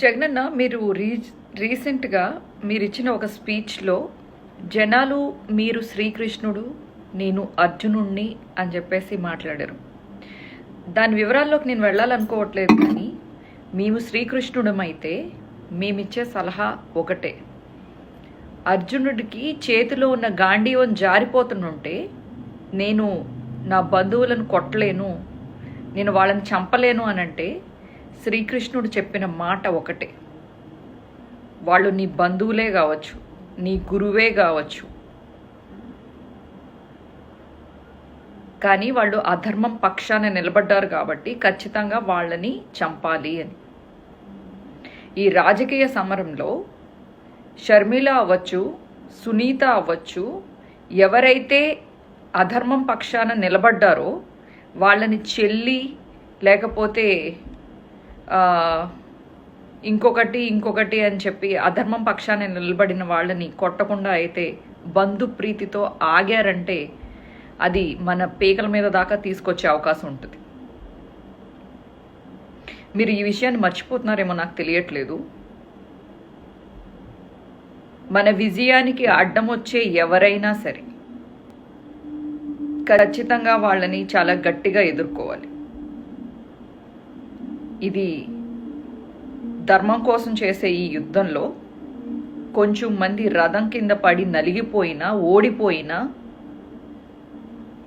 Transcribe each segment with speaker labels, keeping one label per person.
Speaker 1: జగనన్న మీరు రీ రీసెంట్గా మీరు ఇచ్చిన ఒక స్పీచ్లో జనాలు మీరు శ్రీకృష్ణుడు నేను అర్జునుణ్ణి అని చెప్పేసి మాట్లాడారు. దాని వివరాల్లోకి నేను వెళ్ళాలనుకోవట్లేదు కానీ మేము శ్రీకృష్ణుడమైతే మేమిచ్చే సలహా ఒకటే. అర్జునుడికి చేతిలో ఉన్న గాంధీవం జారిపోతుంటే నేను నా బంధువులను కొట్టలేను నేను వాళ్ళని చంపలేను అని అంటే శ్రీకృష్ణుడు చెప్పిన మాట ఒకటే. వాళ్ళు నీ బంధువులే కావచ్చు నీ గురువే కావచ్చు. కానీ వాళ్ళు అధర్మం పక్షాన నిలబడ్డారు కాబట్టి ఖచ్చితంగా వాళ్ళని చంపాలి అని. ఈ రాజకీయ సమరంలో షర్మిల అవ్వచ్చు సునీత అవ్వచ్చు ఎవరైతే అధర్మం పక్షాన నిలబడ్డారో వాళ్ళని చెల్లి లేకపోతే ఇంకొకటి ఇంకొకటి అని చెప్పి అధర్మం పక్షాన్ని నిలబడిన వాళ్ళని కొట్టకుండా అయితే బంధు ప్రీతితో ఆగారంటే అది మన పీకల మీద దాకా తీసుకొచ్చే అవకాశం ఉంటుంది. మీరు ఈ విషయాన్ని మర్చిపోతున్నారేమో నాకు తెలియట్లేదు. మన విజయానికి అడ్డం వచ్చే ఎవరైనా సరే ఖచ్చితంగా వాళ్ళని చాలా గట్టిగా ఎదుర్కోవాలి. ఇది ధర్మం కోసం చేసే ఈ యుద్ధంలో కొంచెం మంది రథం కింద పడి నలిగిపోయినా ఓడిపోయినా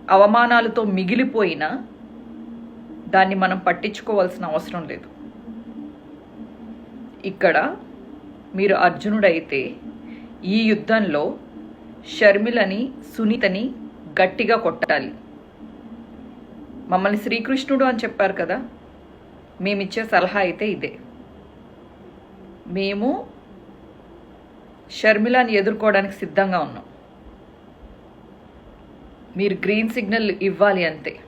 Speaker 1: అవమానాలతో మిగిలిపోయినా దాన్ని మనం పట్టించుకోవాల్సిన అవసరం లేదు. ఇక్కడ మీరు అర్జునుడైతే ఈ యుద్ధంలో షర్మిలని సునీతని గట్టిగా కొట్టాలి. మమ్మల్ని శ్రీకృష్ణుడు అని చెప్పారు కదా? మేమిచ్చే సలహా అయితే ఇదే. మేము షర్మిలాని ఎదుర్కోవడానికి సిద్ధంగా ఉన్నాం. మీరు గ్రీన్ సిగ్నల్ ఇవ్వాలి అంతే.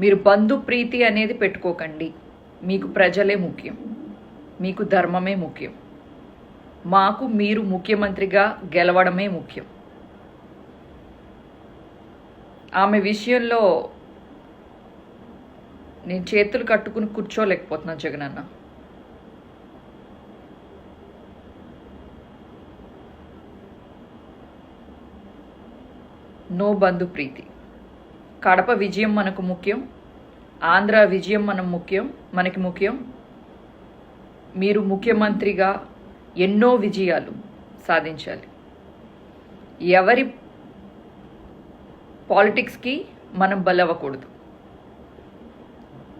Speaker 1: మీరు బంధు ప్రీతి అనేది పెట్టుకోకండి. మీకు ప్రజలే ముఖ్యం. మీకు ధర్మమే ముఖ్యం. మాకు మీరు ముఖ్యమంత్రిగా గెలవడమే ముఖ్యం. ఆమె విషయంలో నేను చేతులు కట్టుకుని కూర్చోలేకపోతున్నాను జగన్ అన్న. నో బంధు ప్రీతి. కడప విజయం మనకు ముఖ్యం ఆంధ్ర విజయం మనం ముఖ్యం మనకి ముఖ్యం. మీరు ముఖ్యమంత్రిగా ఎన్నో విజయాలు సాధించాలి. ఎవరి పాలిటిక్స్కి మనం బలవ్వకూడదు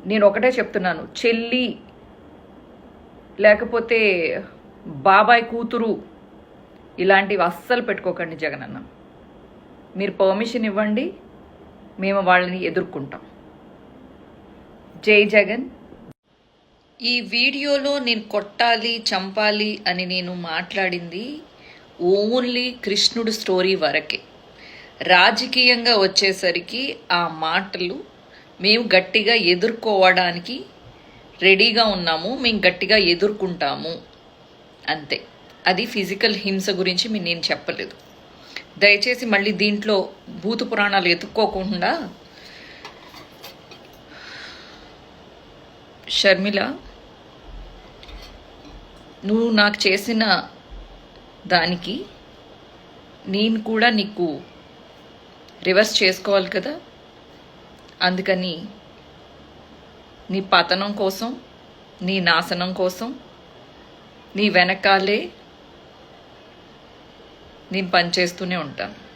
Speaker 1: నేను ఒకటే చెప్తున్నాను. చెల్లి లేకపోతే బాబాయ్ కూతురు ఇలాంటివి అస్సలు పెట్టుకోకండి జగనన్న మీరు పర్మిషన్ ఇవ్వండి మేము వాళ్ళని ఎదుర్కొంటాం. జై జగన్. ఈ వీడియోలో నేను కొట్టాలి చంపాలి అని నేను మాట్లాడింది ఓన్లీ కృష్ణుడు స్టోరీ వరకే. రాజకీయంగా వచ్చేసరికి ఆ మాటలు మేము గట్టిగా ఎదుర్కోవడానికి రెడీగా ఉన్నాము మేము గట్టిగా ఎదుర్కొంటాము. అంతే. అది ఫిజికల్ హింస గురించి మీ నేను చెప్పలేదు. దయచేసి మళ్ళీ దీంట్లో భూత పురాణాలు ఎత్తుక్కోకుండా షర్మిల నువ్వు నాకు చేసిన దానికి నేను కూడా నీకు రివర్స్ చేసుకోవాలి కదా? అందుకని నీ పతనం కోసం నీ నాశనం కోసం నీ వెనకాలే నేను పనిచేస్తూనే ఉంటాను.